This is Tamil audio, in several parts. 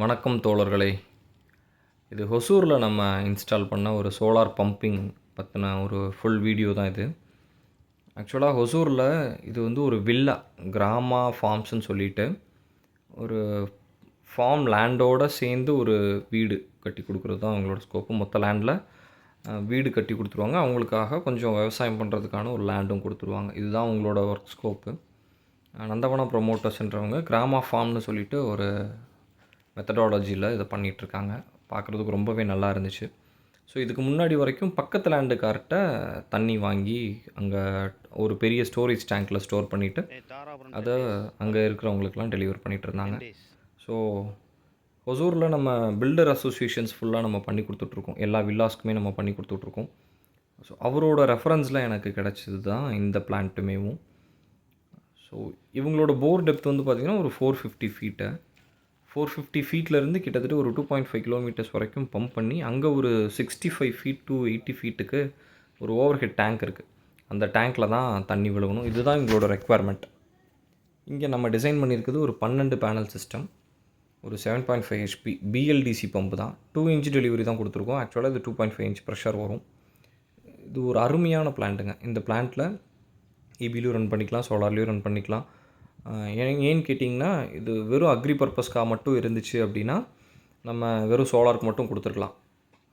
வணக்கம் தோழர்களே. இது ஹொசூரில் நம்ம இன்ஸ்டால் பண்ண ஒரு சோலார் பம்பிங் பற்றின ஒரு ஃபுல் வீடியோ தான் இது. ஆக்சுவலாக ஹொசூரில் இது வந்து ஒரு வில்லா கிராமா ஃபார்ம்ஸ்னு சொல்லிட்டு ஒரு ஃபார்ம் லேண்டோடு சேர்ந்து ஒரு வீடு கட்டி கொடுக்குறது தான் அவங்களோட ஸ்கோப்பு மொத்த லேண்டில் வீடு கட்டி கொடுத்துருவாங்க. அவங்களுக்காக கொஞ்சம் விவசாயம் பண்ணுறதுக்கான ஒரு லேண்டும் கொடுத்துருவாங்க. இதுதான் அவங்களோட ஒர்க் ஸ்கோப்பு நந்தவனம் ப்ரொமோட்டர்ஸ்ன்றவங்க கிராமா ஃபார்ம்னு சொல்லிட்டு ஒரு மெத்தடாலஜியில் இதை பண்ணிகிட்ருக்காங்க பார்க்குறதுக்கு ரொம்பவே நல்லா இருந்துச்சு. ஸோ இதுக்கு முன்னாடி வரைக்கும் பக்கத்து லேண்டுக்கார்ட்ட தண்ணி வாங்கி அங்கே ஒரு பெரிய ஸ்டோரேஜ் டேங்க்கில் ஸ்டோர் பண்ணிவிட்டு அதை அங்கே இருக்கிறவங்களுக்குலாம் டெலிவர் பண்ணிகிட்டு இருந்தாங்க ஸோ ஒசூரில் நம்ம பில்டர் அசோசியேஷன்ஸ் ஃபுல்லாக நம்ம பண்ணி கொடுத்துட்ருக்கோம். எல்லா வில்லாஸ்க்குமே நம்ம பண்ணி கொடுத்துட்ருக்கோம். ஸோ அவரோட ரெஃபரன்ஸில் எனக்கு கிடச்சது தான் இந்த பிளான்ட்டுமேவும் ஸோ இவங்களோட போர் டெப்த் வந்து பார்த்திங்கன்னா ஒரு four fifty feet four fifty ஃபீட்லேருந்து கிட்டத்தட்ட ஒரு டூ பாயிண்ட் ஃபைவ் கிலோமீட்டர்ஸ் வரைக்கும் பம்ப் பண்ணி அங்கே ஒரு sixty five feet to eighty ஃபீட்டுக்கு ஒரு ஓவர் ஹெட் டேங்க் இருக்குது அந்த டேங்க்கில் தான் தண்ணி விழுகணும் இதுதான் எங்களோட ரெக்குவயர்மெண்ட் இங்கே நம்ம டிசைன் பண்ணியிருக்கிறது ஒரு பன்னெண்டு பேனல் சிஸ்டம் ஒரு seven point five HP BLDC pump தான். டூ இன்ச் டெலிவரி தான் கொடுத்துருக்கோம். ஆக்சுவலாக இது two point five inch pressure வரும். இது ஒரு அருமையான பிளான்ட்டுங்க இந்த பிளான்ட்டில் இபிலையும் ரன் பண்ணிக்கலாம் சோலார்லேயும் ரன் பண்ணிக்கலாம். ஏன்னு கேட்டிங்கன்னா இது வெறும் அக்ரி பர்பஸ்க்காக மட்டும் இருந்துச்சு அப்படின்னா நம்ம வெறும் சோலாருக்கு மட்டும் கொடுத்துருக்கலாம்.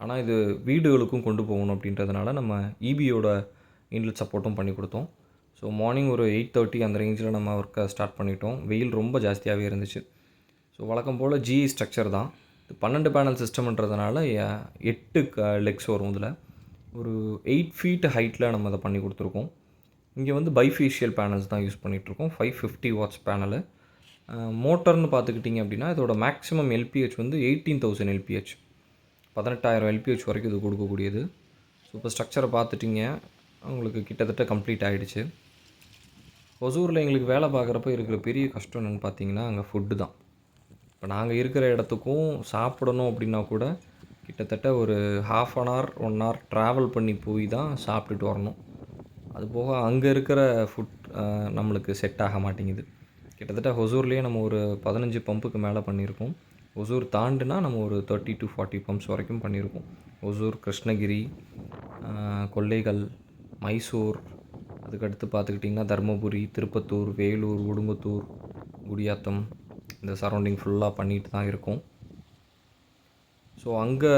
ஆனால் இது வீடுகளுக்கும் கொண்டு போகணும் அப்படின்றதுனால நம்ம இபியோட இன்லெட் சப்போர்ட்டும் பண்ணி கொடுத்தோம். ஸோ மார்னிங் ஒரு எயிட் தேர்ட்டி அந்த ரேஞ்சில் நம்ம ஒர்க்கை ஸ்டார்ட் பண்ணிட்டோம். வெயில் ரொம்ப ஜாஸ்தியாகவே இருந்துச்சு. ஸோ வழக்கம் போல் ஜிஇ ஸ்ட்ரக்சர் தான். இது பன்னெண்டு பேனல் சிஸ்டம்ன்றதுனால எட்டு க லெக்ஸ் வரும் இதில். ஒரு எயிட் ஃபீட் ஹைட்டில் நம்ம அதை பண்ணி கொடுத்துருக்கோம். இங்கே வந்து பைஃபேஷியல் பேனல்ஸ் தான் யூஸ் பண்ணிகிட்ருக்கோம் ஃபைவ் ஃபிஃப்டி வாட்ஸ் பேனலு மோட்டர்னு பார்த்துக்கிட்டிங்க அப்படின்னா இதோட மேக்ஸிமம் எல்பிஹெச் வந்து எயிட்டீன் தௌசண்ட் எல்பிஹெச் பதினெட்டாயிரம் எல்பிஹெச் வரைக்கும் இது கொடுக்கக்கூடியது. ஸோ இப்போ ஸ்ட்ரக்சரை பார்த்துட்டிங்க உங்களுக்கு கிட்டத்தட்ட கம்ப்ளீட் ஆகிடுச்சு ஒசூரில் எங்களுக்கு வேலை பார்க்குறப்ப இருக்கிற பெரிய கஷ்டம் என்னென்னு பார்த்தீங்கன்னா அங்கே ஃபுட்டு தான். இப்போ நாங்கள் இருக்கிற இடத்துக்கும் சாப்பிடணும் அப்படின்னா கூட கிட்டத்தட்ட ஒரு half an hour one hour travel பண்ணி போய் தான் சாப்பிட்டுட்டு வரணும். அது போக அங்கே இருக்கிற ஃபுட் நம்மளுக்கு செட் ஆக மாட்டேங்குது. கிட்டத்தட்ட ஹொசூர்லேயே நம்ம ஒரு பதினஞ்சு பம்புக்கு மேலே பண்ணியிருக்கோம். ஒசூர் தாண்டுனா நம்ம ஒரு தேர்ட்டி டு ஃபார்ட்டி பம்ப்ஸ் வரைக்கும் பண்ணியிருக்கோம். ஒசூர் கிருஷ்ணகிரி கொல்லைகள் மைசூர் அதுக்கடுத்து பார்த்துக்கிட்டிங்கன்னா தருமபுரி திருப்பத்தூர் வேலூர் உடும்பத்தூர் குடியாத்தம் இந்த சரௌண்டிங் ஃபுல்லாக பண்ணிட்டு தான் இருக்கோம். ஸோ அங்கே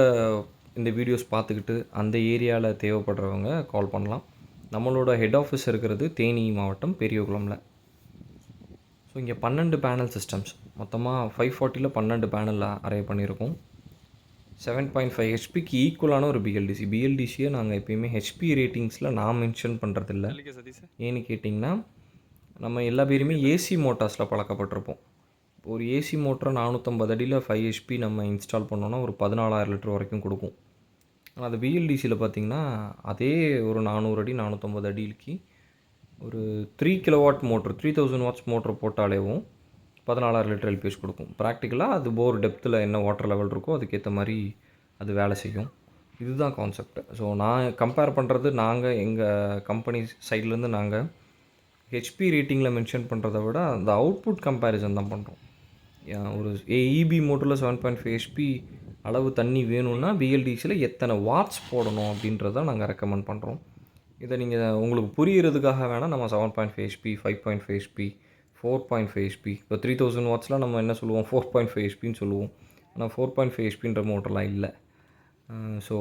இந்த வீடியோஸ் பார்த்துக்கிட்டு அந்த ஏரியாவில் தேவைப்படுறவங்க கால் பண்ணலாம். நம்மளோட ஹெட் ஆஃபீஸ் இருக்கிறது தேனி மாவட்டம் பெரியகுளமில். ஸோ இங்கே பன்னெண்டு பேனல் சிஸ்டம்ஸ் மொத்தமாக ஃபைவ் ஃபார்ட்டியில் பன்னெண்டு பேனலில் அரே பண்ணியிருக்கோம். செவன் பாயிண்ட் ஃபைவ் ஹெச்பிக்கு ஈக்குவலான ஒரு பிஎல்டிசி பிஎல்டிசியை நாங்கள் எப்பயுமே ஹெச்பி ரேட்டிங்ஸில் நான் மென்ஷன் பண்ணுறதில்ல ஏன்னு கேட்டிங்கன்னா நம்ம எல்லா பேருமே ஏசி மோட்டார்ஸில் பழக்கப்பட்டிருப்போம். ஒரு ஏசி மோட்டரை நானூற்றம்பது அடியில் ஃபைவ் ஹெச்பி நம்ம இன்ஸ்டால் பண்ணோன்னா ஒரு பதினாலாயிரம் லிட்டர் வரைக்கும் கொடுக்கும். ஆனால் அது பிஎல்டிசியில் பார்த்தீங்கன்னா அதே ஒரு நானூறு அடி நானூற்றம்பது அடிக்கு ஒரு three kilowatt motor three thousand watts motor போட்டாலேவும் பதினாலாயிரம் லிட்டர் எல்பிஎஸ் கொடுக்கும். ப்ராக்டிக்கலாக அது போர் டெப்த்தில் என்ன வாட்டர் லெவல் இருக்கோ அதுக்கேற்ற மாதிரி அது வேலை செய்யும். இதுதான் கான்செப்ட் ஸோ நான் கம்பேர் பண்ணுறது நாங்கள் எங்கள் கம்பெனி சைட்லேருந்து நாங்கள் ஹெச்பி ரேட்டிங்கில் மென்ஷன் பண்ணுறத விட அந்த அவுட்புட் கம்பேரிசன் தான் பண்ணுறோம் ஒரு ஏஇபி மோட்டரில் செவன் பாயிண்ட் ஃபைவ் ஹெச்பி அளவு தண்ணி வேணும்னா பிஎல்டிசியில் எத்தனை வாட்ஸ் போடணும் அப்படின்றத நாங்கள் ரெக்கமெண்ட் பண்ணுறோம் இதை நீங்கள் உங்களுக்கு புரியறதுக்காக வேணால் நம்ம seven point five HP five point five HP four point five HP இப்போ த்ரீ தௌசண்ட் வாட்ஸ்லாம் நம்ம என்ன சொல்லுவோம்? ஃபோர் பாயிண்ட் ஃபைவ் ஹெச்பின்னு சொல்லுவோம். ஆனால் ஃபோர் பாயிண்ட் ஃபைவ் ஹெச்பின்ற மோட்டர்லாம் இல்லை. ஸோ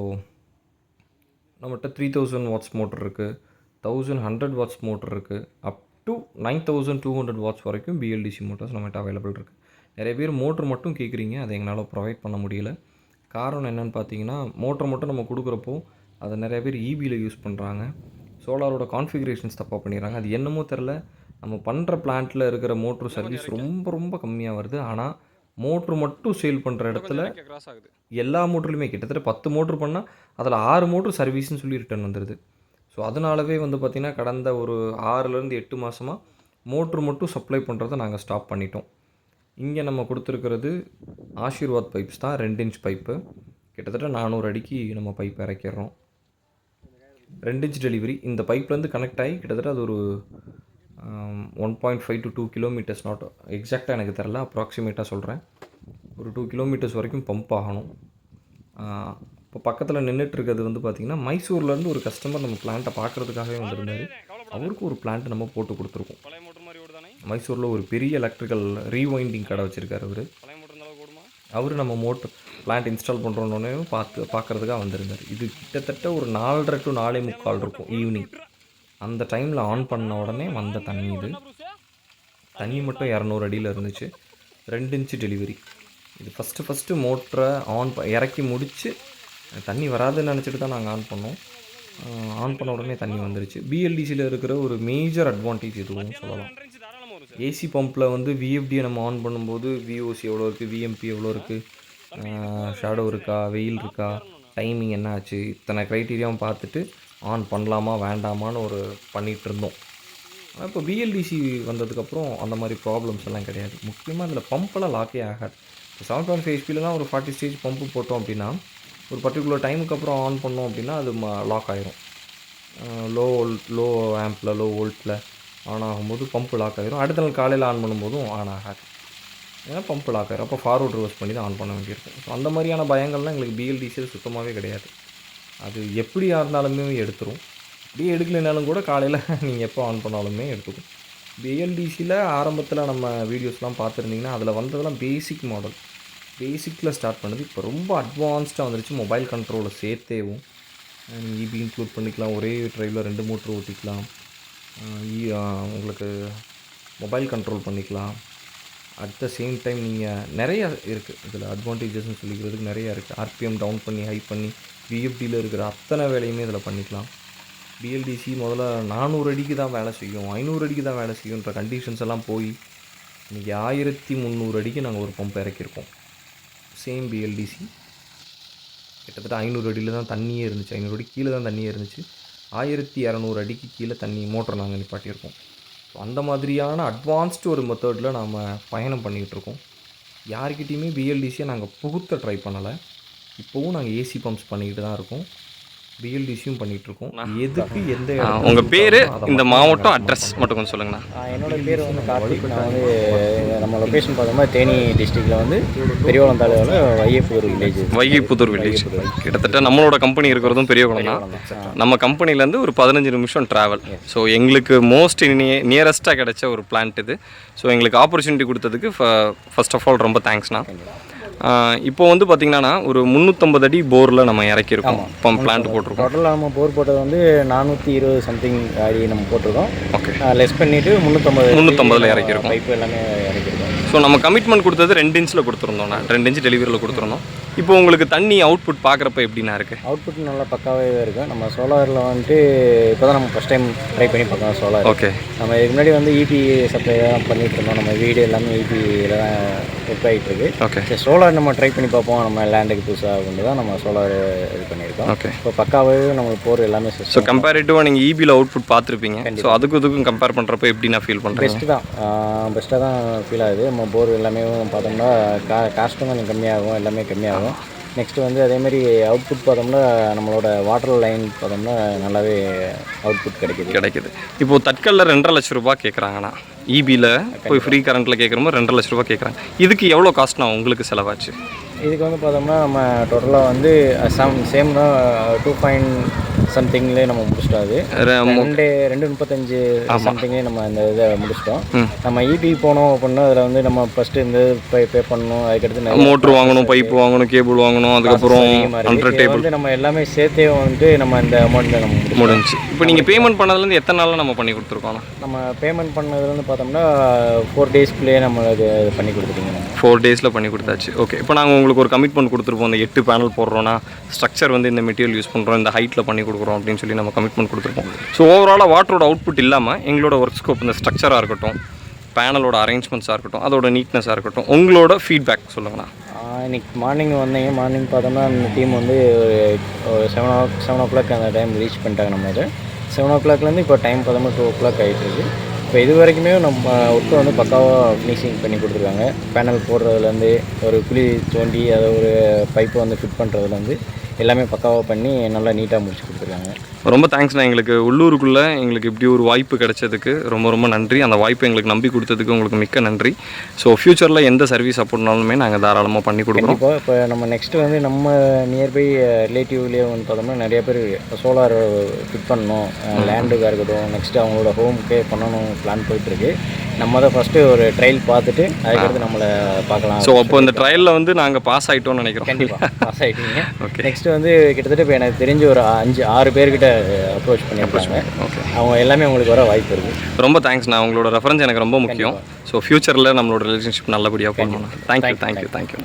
நம்மகிட்ட த்ரீ தௌசண்ட் வாட்ஸ் மோட்டர் இருக்குது தௌசண்ட் ஹண்ட்ரட் வாட்ஸ் மோட்டர் இருக்குது up to nine thousand two hundred watts வரைக்கும் பிஎல்டிசி மோட்டர்ஸ் நம்மகிட்ட அவைலபிள் இருக்குது நிறைய பேர் மோட்ரு மட்டும் கேட்குறீங்க அதை எங்களால் ப்ரொவைட் பண்ண முடியல. காரணம் என்னென்னு பார்த்தீங்கன்னா மோட்டரை மட்டும் நம்ம கொடுக்குறப்போ அதை நிறைய பேர் இபியில் யூஸ் பண்ணுறாங்க சோலாரோட கான்ஃபிகரேஷன்ஸ் தப்பாக பண்ணிடுறாங்க. அது என்னமோ தெரில நம்ம பண்ணுற பிளான்ட்டில் இருக்கிற மோட்ரு சர்வீஸ் ரொம்ப ரொம்ப கம்மியாக வருது. ஆனால் மோட்ரு மட்டும் சேல் பண்ணுற இடத்துல எல்லா மோட்டர்லையுமே கிட்டத்தட்ட பத்து மோட்ரு பண்ணால் அதில் ஆறு மோட்ரு சர்வீஸ்னு சொல்லி ரிட்டர்ன் வந்துடுது ஸோ அதனாலவே வந்து பார்த்திங்கன்னா கடந்த ஒரு ஆறுலேருந்து எட்டு மாதமாக மோட்ரு மட்டும் சப்ளை பண்ணுறதை நாங்கள் ஸ்டாப் பண்ணிட்டோம். இங்கே நம்ம கொடுத்துருக்கிறது ஆஷீர்வாத் பைப்ஸ் தான் ரெண்டு இன்ச் பைப்பு. கிட்டத்தட்ட நானூறு அடிக்கு நம்ம பைப் இறக்கிடுறோம். ரெண்டு இன்ச் டெலிவரி. இந்த பைப்லேருந்து கனெக்ட் ஆகி கிட்டத்தட்ட அது ஒரு one point five to two kilometres not எக்ஸாக்டாக எனக்கு தெரில அப்ராக்சிமேட்டாக சொல்கிறேன் ஒரு டூ கிலோமீட்டர்ஸ் வரைக்கும் பம்ப் ஆகணும். இப்போ பக்கத்தில் நின்றுட்டுருக்கிறது வந்து பார்த்திங்கன்னா மைசூர்லேருந்து ஒரு கஸ்டமர் நம்ம பிளான்ட்டை பார்க்குறதுக்காகவே வந்திருந்தாரு. அவருக்கு ஒரு பிளான்ட் நம்ம போட்டு கொடுத்துருக்கோம் பழைய மோட்டர் மாதிரி ஓடுதானே மைசூரில் ஒரு பெரிய எலக்ட்ரிக்கல் ரீவைண்டிங் கடை வச்சுருக்காரு அவர். அவர் நம்ம மோட்டர் பிளான்ட் இன்ஸ்டால் பண்ணுறோன்னே பார்த்து பார்க்குறதுக்காக வந்திருந்தார். இது கிட்டத்தட்ட ஒரு நாலரை டு நாலே முக்கால் இருக்கும் ஈவினிங் அந்த டைமில் ஆன் பண்ண உடனே வந்த தண்ணி இது. தண்ணி மட்டும் இரநூறு அடியில் இருந்துச்சு. ரெண்டு இன்ச்சு டெலிவரி இது ஃபஸ்ட்டு ஃபஸ்ட்டு மோட்டரை ஆன் ப இறக்கி முடித்து தண்ணி வராதுன்னு நினச்சிட்டு தான் நாங்கள் ஆன் பண்ணோம். ஆன் பண்ண உடனே தண்ணி வந்துருச்சு. பிஎல்டிசியில் இருக்கிற ஒரு மேஜர் அட்வான்டேஜ் இதுவும் சொல்லலாம். ஏசி பம்பில் வந்து விஎஃப்டியை நம்ம ஆன் பண்ணும்போது விஓசி எவ்வளோ இருக்குது விஎம்பி எவ்வளோ இருக்குது ஷேடோ இருக்கா வெயில் இருக்கா டைமிங் என்ன ஆச்சு இத்தனை க்ரைட்டீரியாவும் பார்த்துட்டு ஆன் பண்ணலாமா வேண்டாமான்னு ஒரு பண்ணிகிட்டு இருந்தோம். ஆனால் இப்போ பிஎல்டிசி வந்ததுக்கப்புறம் அந்த மாதிரி ப்ராப்ளம்ஸ் எல்லாம் கிடையாது. முக்கியமாக அதில் பம்பெல்லாம் லாக்கே ஆகாது. இப்போ செவன் பாயிண்ட் ஃபைவ் ஹெச்பிலலாம் ஒரு ஃபார்ட்டி ஸ்டேஜ் பம்பு போட்டோம் அப்படின்னா ஒரு பர்டிகுலர் டைமுக்கு அப்புறம் ஆன் பண்ணோம் அப்படின்னா அது லாக் ஆயிரும். லோ வோல்ட் லோ ஆம்பில் லோ. வோல்ட்டில் ஆன் ஆகும்போது பம்ப் லாக் ஆகிரும். அடுத்த நாள் காலையில் ஆன் பண்ணும்போதும் ஆன் ஆகாது. ஏன்னா பம்ப் லாக் ஆயிரும். அப்போ ஃபார்வர்ட் ரிவர்ஸ் பண்ணி தான் ஆன் பண்ண வேண்டியிருக்கும். ஸோ அந்த மாதிரியான பயங்கள்லாம் எங்களுக்கு பிஎல்டிசியில் சுத்தமாகவே கிடையாது. அது எப்படியாக இருந்தாலுமே எடுத்துரும். அப்படியே எடுக்கலைனாலும் கூட காலையில் நீங்கள் எப்போ ஆன் பண்ணாலுமே எடுத்துக்கும். பிஎல்டிசியில் ஆரம்பத்தில் நம்ம வீடியோஸ்லாம் பார்த்துருந்தீங்கன்னா அதில் வந்ததெல்லாம் பேசிக் மாடல் பேசிக்கில் ஸ்டார்ட் பண்ணது. இப்போ ரொம்ப அட்வான்ஸ்டாக வந்துருச்சு. மொபைல் கண்ட்ரோலை சேர்த்தேவும். இபி இன்க்ளூட் பண்ணிக்கலாம். ஒரே ட்ரைவில் ரெண்டு மோட்ரு ஓட்டிக்கலாம். உங்களுக்கு மொபைல் கண்ட்ரோல் பண்ணிக்கலாம். அட் த சேம் டைம் நீங்கள் நிறைய இருக்குது இதில் அட்வான்டேஜஸ்னு சொல்லிக்கிறதுக்கு நிறைய இருக்குது ஆர்பிஎம் டவுன் பண்ணி ஹை பண்ணி விஎஃப்டியில் இருக்கிற அத்தனை வேலையுமே இதில் பண்ணிக்கலாம். பிஎல்டிசி முதல்ல நானூறு அடிக்கு தான் வேலை செய்யும். ஐநூறு அடிக்கு தான் வேலை செய்யுன்ற கண்டிஷன்ஸ் எல்லாம் போய் இன்றைக்கி ஆயிரத்தி முந்நூறு அடிக்கு நாங்கள் ஒரு பம்ப் இறக்கியிருக்கோம். சேம் பிஎல்டிசி கிட்டத்தட்ட ஐநூறு அடியில் தான் தண்ணியே இருந்துச்சு. ஐநூறு அடி கீழே தான் தண்ணியே இருந்துச்சு. ஆயிரத்தி இரநூறு அடிக்கு கீழே தண்ணி மோட்டர் நாங்கள் நிப்பாட்டியிருக்கோம். ஸோ அந்த மாதிரியான அட்வான்ஸ்டு ஒரு மெத்தடில் நாம் பயணம் பண்ணிக்கிட்டு இருக்கோம். பிஎல்டிசியை நாங்கள் புகுத்த ட்ரை பண்ணலை. இப்போவும் நாங்கள் ஏசி பம்ப்ஸ் பண்ணிக்கிட்டு தான் இருக்கோம். பிஎல்டிசியும் பண்ணிகிட்டு இருக்கோம் எதுக்கு எந்த உங்கள் பேர் இந்த மாவட்டம் அட்ரஸ் மட்டும் கொஞ்சம் சொல்லுங்கண்ணா என்னோட பேர் வந்து கார்த்திக். நான் வந்து நம்ம லொக்கேஷன் பார்த்தோம்னா தேனி டிஸ்ட்ரிக்டில் வந்து பெரியவளம் தாலுகாவில் வையப்பூர் வில்லேஜ் வைகைப்புதூர் வில்லேஜ் கிட்டத்தட்ட நம்மளோட கம்பெனி இருக்கிறதும் பெரிய குளம் தான். நம்ம கம்பெனிலேருந்து ஒரு பதினஞ்சு நிமிஷம் ட்ராவல் ஸோ எங்களுக்கு மோஸ்ட் நியரஸ்ட்டாக கிடைச்ச ஒரு பிளான்ட் இது. ஸோ எங்களுக்கு ஆப்பர்ச்சுனிட்டி கொடுத்ததுக்கு ஃபர்ஸ்ட் ஆஃப் ஆல் ரொம்ப தேங்க்ஸ்ண்ணா இப்போ வந்து பார்த்தீங்கன்னா ஒரு முந்நூற்றம்பது அடி போரில் நம்ம இறக்கியிருக்கோம். இப்போ பிளான்ட் போட்டிருக்கோம். டோட்டலாக நம்ம போர் போட்டது வந்து நானூற்றி இருபது சம்திங் அடி நம்ம போட்டிருக்கோம். ஓகே லெஸ் பண்ணிவிட்டு முந்நூற்றம்பது 350 ல இறக்கியிருக்கோம். பைப்பு எல்லாமே ஸோ நம்ம கமிட்மெண்ட் கொடுத்தது ரெண்டு இன்ச்சில் கொடுத்துருந்தோம்ண்ணா ரெண்டு இன்ச் டெலிவரியில் கொடுத்துருந்தோம். இப்போ உங்களுக்கு தண்ணி அவுட்புட் பார்க்குறப்ப எப்படிண்ணா இருக்குது அவுட்புட் நல்லா பக்காவே இருக்கும் நம்ம சோலாரில் வந்துட்டு இப்போ தான் நம்ம ஃபஸ்ட் டைம் ட்ரை பண்ணி பார்க்கலாம் சோலார் ஓகே நம்ம இதுக்கு முன்னாடி வந்து இபி சப்ளை தான் பண்ணிட்டு இருந்தோம். நம்ம வீடு எல்லாமே இபியில் தான் ஒர்க் ஆகிட்டு இருக்கு. ஓகே சரி சோலார் நம்ம ட்ரை பண்ணி பார்ப்போம். நம்ம லேண்டுக்கு புதுசாக கொண்டு தான் நம்ம சோலார் இது பண்ணியிருக்கோம். ஓகே இப்போ பக்காவே நம்மளுக்கு போர் எல்லாமே ஸோ கம்பேரிட்டிவாக நீங்கள் இபியில் அவுட்புட் பார்த்துருப்பீங்க. ஸோ அதுக்கும் இதுக்கும் கம்பேர் பண்ணுறப்ப எப்படி நான் ஃபீல் பண்ணுறேன் பெஸ்ட்டு தான். பெஸ்ட்டாக தான் ஃபீல் ஆகுது. நம்ம போர் எல்லாமே பார்த்தோம்னா கா காஸ்ட்டும் கொஞ்சம் கம்மியாகும் எல்லாமே கம்மியாகும். நெக்ஸ்ட்டு வந்து அதேமாதிரி அவுட்புட் பார்த்தோம்னா நம்மளோட வாட்டர் லைன் பார்த்தோம்னா நல்லாவே அவுட்புட் கிடைக்குது. கிடைக்குது. இப்போது தட்கல்ல ரெண்டரை லட்ச ரூபா கேட்குறாங்கண்ணா இபியில் போய் ஃப்ரீ கரண்ட்டில் கேட்குறோமோ ரெண்டரை லட்ச ரூபாய் கேட்குறாங்க இதுக்கு எவ்வளோ காஸ்ட்ண்ணா உங்களுக்கு செலவாச்சு? இதுக்கு வந்து பார்த்தோம்னா நம்ம டோட்டலாக வந்து சம் சேம் தான் டூ பாயிண்ட் சம்திங்லேயே நம்ம முடிச்சிட்டோம் அது. ரெண்டு ரெண்டு முப்பத்தஞ்சு சம்திங்கே நம்ம இந்த இதை முடிச்சிட்டோம். நம்ம இபி போனோம் அப்படின்னா அதில் வந்து நம்ம ஃபஸ்ட்டு இந்த பே பே பண்ணணும் அதுக்கடுத்து மோட்ரு வாங்கணும் பைப் வாங்கணும் கேபிள் வாங்கணும் அதுக்கப்புறம் வந்து நம்ம எல்லாமே சேர்த்தே வந்துட்டு நம்ம இந்த அமௌண்ட்டில் நம்ம. முடிஞ்சு இப்போ நீங்கள் பேமெண்ட் பண்ணதுலேருந்து எத்தனை நாளில் நம்ம பண்ணி கொடுத்துருக்கோம்? நம்ம பேமெண்ட் பண்ணதுல வந்து பார்த்தோம்னா ஃபோர் டேஸ்க்குள்ளேயே நம்மளுக்கு இது பண்ணி கொடுத்துட்டீங்க. நம்ம ஃபோர் டேஸில் பண்ணி கொடுத்தாச்சு. ஓகே இப்போ நாங்கள் உங்களுக்கு ஒரு கமிட்மெண்ட் கொடுத்துருப்போம். இந்த எட்டு பேனல் போடுறோன்னா ஸ்ட்ரக்சர் வந்து இந்த மெட்டீரியல் யூஸ் பண்ணுறோம் இந்த ஹைட்டில் பண்ணி கொடுக்குறோம் அப்படின்னு சொல்லி நம்ம கமிட்மெண்ட் கொடுத்துருப்போம். ஸோ ஓவராலாக வாட்டரோட அவுட்புட் இல்லாமல் எங்களோட ஒர்க் ஸ்கோப் இந்த ஸ்ட்ரக்சராக இருக்கட்டும் பேனலோட அரேஞ்ச்மெண்ட்ஸாக இருக்கட்டும் அதோட நீட்னஸாக இருக்கட்டும் உங்களோட ஃபீட்பேக் சொல்லுங்கண்ணா. இன்னைக்கு மார்னிங் வந்தீங்க. மார்னிங் பார்த்தோம்னா அந்த டீம் வந்து ஒரு செவன் ஓ செவன் ஓ கிளாக் அந்த டைம் ரீச் பண்ணிட்டாங்க நம்ம இது. செவன் ஓ கிளாக்லேருந்து இப்போ டைம் பார்த்தோம்னா டூ ஓ கிளாக் ஆகிட்டு இருக்கு. இப்போ இது வரைக்குமே நம்ம ஒர்க்கை வந்து பக்காவாக ஃபினிஷிங் பண்ணி கொடுத்துருக்காங்க. பேனல் போடுறதுலேருந்து ஒரு குழி தோண்டி அதை ஒரு பைப்பை வந்து ஃபிட் பண்ணுறதுலேருந்து எல்லாமே பக்காவாக பண்ணி நல்லா நீட்டாக முடிச்சு கொடுத்துருக்காங்க. ரொம்ப தேங்க்ஸ்ண்ணா எங்களுக்கு உள்ளூருக்குள்ளே எங்களுக்கு இப்படி ஒரு வாய்ப்பு கிடைச்சதுக்கு ரொம்ப ரொம்ப நன்றி. அந்த வாய்ப்பை எங்களுக்கு நம்பி கொடுத்ததுக்கு உங்களுக்கு மிக்க நன்றி. ஸோ ஃப்யூச்சரில் எந்த சர்வீஸ் சப்போர்ட்னாலுமே நாங்கள் தாராளமாக பண்ணி கொடுக்குறோம். இப்போ இப்போ நம்ம நெக்ஸ்ட் வந்து நம்ம நியர்பை ரிலேட்டிவ்லேயே வந்து பார்த்தோம்னா நிறைய பேர் சோலார் ஃபிட் பண்ணணும். லேண்டுக்காக இருக்கட்டும் நெக்ஸ்ட் அவங்களோட ஹோமுக்கே பண்ணணும் பிளான் போயிட்டுருக்கு. நம்ம தான் ஃபஸ்ட்டு ஒரு ட்ரையல் பார்த்துட்டு அதுக்கடுத்து நம்மளை பார்க்கலாம். ஸோ அப்போ இந்த ட்ரையலில் வந்து நாங்கள் பாஸ் ஆகிட்டோம்னு நினைக்கிறோம். கண்டிப்பாக பாஸ் ஆகிட்டீங்க Okay. நெக்ஸ்ட் வந்து கிட்டத்தட்ட இப்போ எனக்கு தெரிஞ்ச ஒரு அஞ்சு ஆறு பேர்கிட்ட அப்ரோச் பண்ணியிருக்காங்க. ஓகே அவங்க எல்லாமே உங்களுக்கு வர வாய்ப்பு இருக்குது ரொம்ப தேங்க்ஸ்ண்ணா உங்களோட ரெஃபரன்ஸ் எனக்கு ரொம்ப முக்கியம். ஸோ ஃப்யூச்சரில் நம்மளோட ரிலேஷன்ஷிப் நல்லபடியாக பண்ணணும் தேங்க்யூ தேங்க்யூ தேங்க்யூ